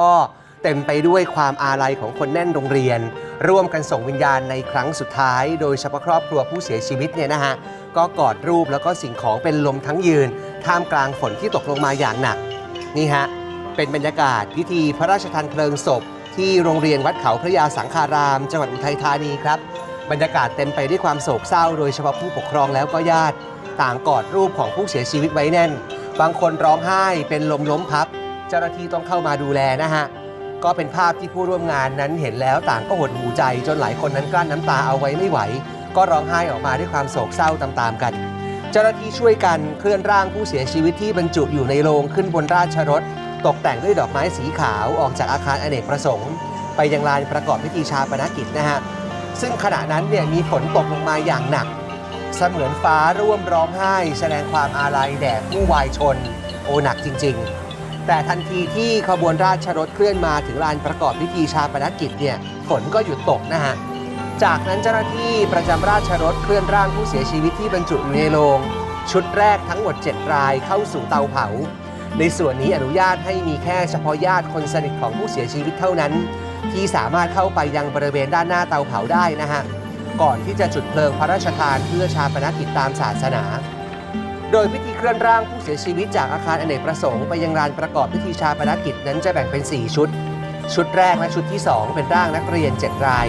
ก็เต็มไปด้วยความอาลัยของคนแน่นโรงเรียน ร่วมกันส่งวิญญาณในครั้งสุดท้าย โดยเฉพาะครอบครัวผู้เสียชีวิตเนี่ยนะฮะก็กอดรูปแล้วก็สิ่งของเป็นลมทั้งยืน ท่ามกลางฝนที่ตกลงมาอย่างหนัก นี่ฮะ เป็นบรรยากาศพิธีพระราชทานเพลิงศพ ที่โรงเรียนวัดเขาพระยาสังฆาราม จังหวัดอุทัยธานีครับ บรรยากาศเต็มไปด้วยความโศกเศร้า โดยเฉพาะผู้ปกครองแล้วก็ญาติ ต่างกอดรูปของผู้เสียชีวิตไว้แน่น บางคนร้องไห้เป็นลมล้มพับ เจ้าหน้าที่ต้องเข้ามาดูแลนะฮะ ก็เป็นภาพที่ผู้ร่วมงานนั้นเห็นแล้วต่างก็หดหูใจ จนหลายคนนั้นกลั้นน้ำตาเอาไว้ไม่ไหว ก็ร้องไห้ออกมาด้วยความโศกเศร้าตามๆกัน เจ้าหน้าที่ช่วยกันเคลื่อนร่างผู้เสียชีวิตที่บรรจุอยู่ในโรงขึ้นบนราชรถ ตกแต่งด้วยดอกไม้สีขาวออกจากอาคารอเนกประสงค์ ไปยังลานประกอบพิธีชาปนกิจนะฮะซึ่งขณะนั้นเนี่ยมีฝนตกลงมาอย่างหนัก เสมือนฟ้าร่วมร้องไห้ แสดงความอาลัยแด่ผู้วายชน โอหนักจริง ๆ แต่ทันทีที่ขบวนราชรถเคลื่อนมาถึงลานประกอบพิธีชาปนกิจเนี่ยฝนก็หยุดตกนะฮะจากนั้นเจ้าหน้าที่ประจำราชรถเคลื่อนร่างผู้เสียชีวิตที่บรรจุอยู่ในโรงชุดแรกทั้งหมด 7 รายเข้าสู่เตาเผา ในส่วนนี้อนุญาตให้มีแค่เฉพาะญาติคนสนิทของผู้เสียชีวิตเท่านั้น ที่สามารถเข้าไปยังบริเวณด้านหน้าเตาเผาได้นะฮะก่อนที่จะจุดเพลิงพระราชทานเพื่อชาปนกิจตามศาสนา โดยพิธีเคลื่อนร่างผู้เสียชีวิตจากอาคารอเนกประสงค์ไปยังลานประกอบพิธีชาปนกิจนั้นจะแบ่งเป็น 4 ชุด ชุดแรกและชุดที่ 2 เป็นร่างนักเรียน 7 ราย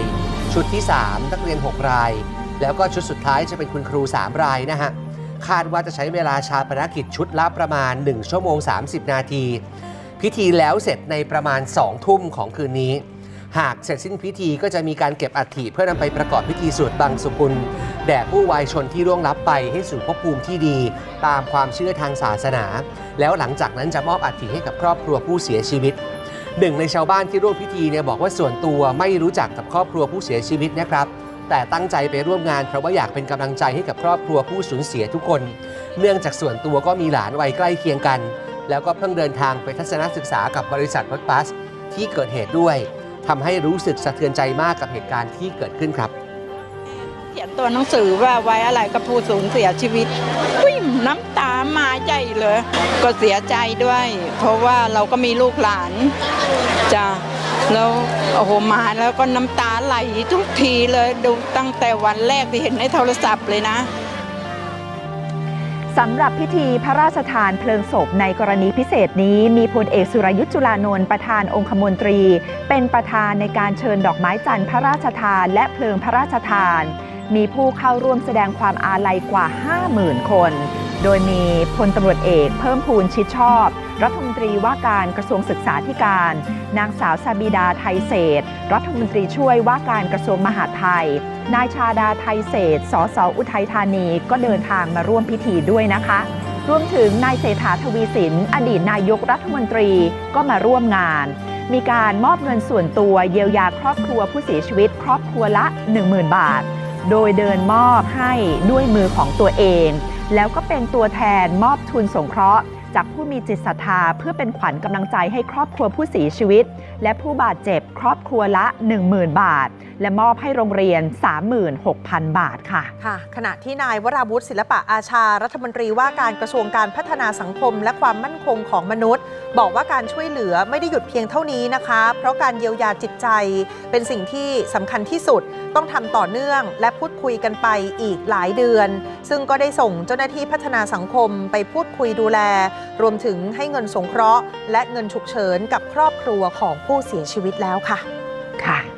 ชุดที่ 3 นักเรียน 6 ราย แล้วก็ชุดสุดท้ายจะเป็นคุณครู 3 รายนะฮะ คาดว่าจะใช้เวลาชาปนกิจชุดละประมาณ 1 ชั่วโมง 30 นาที พิธีแล้วเสร็จในประมาณ 2 ทุ่มของคืนนี้ หากเสร็จสิ้นพิธีก็จะมีการเก็บอัฐิเพื่อนำไปประกอบพิธีสวดบังสุกุล แด่ผู้วายชนที่ร่วงลับไปให้สู่ภพภูมิที่ดี ตามความเชื่อทางศาสนา แล้วหลังจากนั้นจะมอบอัฐิให้กับครอบครัวผู้เสียชีวิตหนึ่งในชาวบ้านที่ร่วมพิธีเนี่ยบอกว่าส่วนตัวไม่รู้จักกับครอบครัวผู้เสียชีวิตนะครับ แต่ตั้งใจไปร่วมงานเพราะว่าอยากเป็นกำลังใจให้กับครอบครัวผู้สูญเสียทุกคน เนื่องจากส่วนตัวก็มีหลานวัยใกล้เคียงกัน แล้วก็เพิ่งเดินทางไปทัศนศึกษากับบริษัทรถบัสที่เกิดเหตุด้วย ทำให้รู้สึกสะเทือนใจมากกับเหตุการณ์ที่เกิดขึ้นครับ เขียนตัวหนังสือว่าไว้อะไรกับผู้สูญเสียชีวิตวิ่มน้ำตามาใจเลย ก็เสียใจด้วย เพราะว่าเราก็มีลูกหลานจ้ะแล้วโอ้โหมาแล้วก็น้ำตาไหลทุกทีเลยดูตั้งแต่วันแรกที่เห็นในโทรศัพท์เลยนะ สำหรับพิธีพระราชทานเพลิงศพในกรณีพิเศษนี้ มีพลเอกสุรยุทธ์จุลานนท์ประธานองคมนตรี เป็นประธานในการเชิญดอกไม้จันทร์พระราชทานและเพลิงพระราชทาน มีผู้เข้าร่วมแสดงความอาลัยกว่า 50,000 คน โดยมีพลตำรวจเอกเพิ่มพูนชิดชอบ รัฐมนตรีว่าการกระทรวงศึกษาธิการ นางสาวซาบิดาไทยเศษ รัฐมนตรีช่วยว่าการกระทรวงมหาดไทย นายชาดาไทยเศษสสอุทัยธานีก็เดินทางมาร่วมพิธีด้วยนะคะ รวมถึงนายเศรษฐาทวีสิน อดีตนายกรัฐมนตรีก็มาร่วมงาน มีการมอบเงินส่วนตัวเยียวยาครอบครัวผู้เสียชีวิต ครอบครัวละ 10,000 บาท โดยเดินมอบให้ด้วยมือของตัวเอง แล้วก็เป็นตัวแทนมอบทุนสงเคราะห์ จากผู้มีจิตศรัทธาเพื่อเป็นขวัญกำลังใจให้ครอบครัวผู้เสียชีวิต และผู้บาดเจ็บครอบครัวละ 10,000 บาท และมอบให้โรงเรียน 36,000 บาทค่ะค่ะ ขณะที่นายวราวุฒิศิลปะอาชา รัฐมนตรีว่าการกระทรวงการพัฒนาสังคม และความมั่นคงของมนุษย์ บอกว่าการช่วยเหลือไม่ได้หยุดเพียงเท่านี้นะคะ เพราะการเยียวยาจิตใจ เป็นสิ่งที่สำคัญที่สุดต้องทำต่อเนื่อง และพูดคุยกันไปอีกหลายเดือน ซึ่งก็ได้ส่งเจ้าหน้าที่พัฒนาสังคมไปพูดคุยดูแล รวมถึงให้เงินสงเคราะห์ และเงินฉุกเฉินกับครอบครัวของผู้เสียชีวิตแล้วค่ะ ค่ะ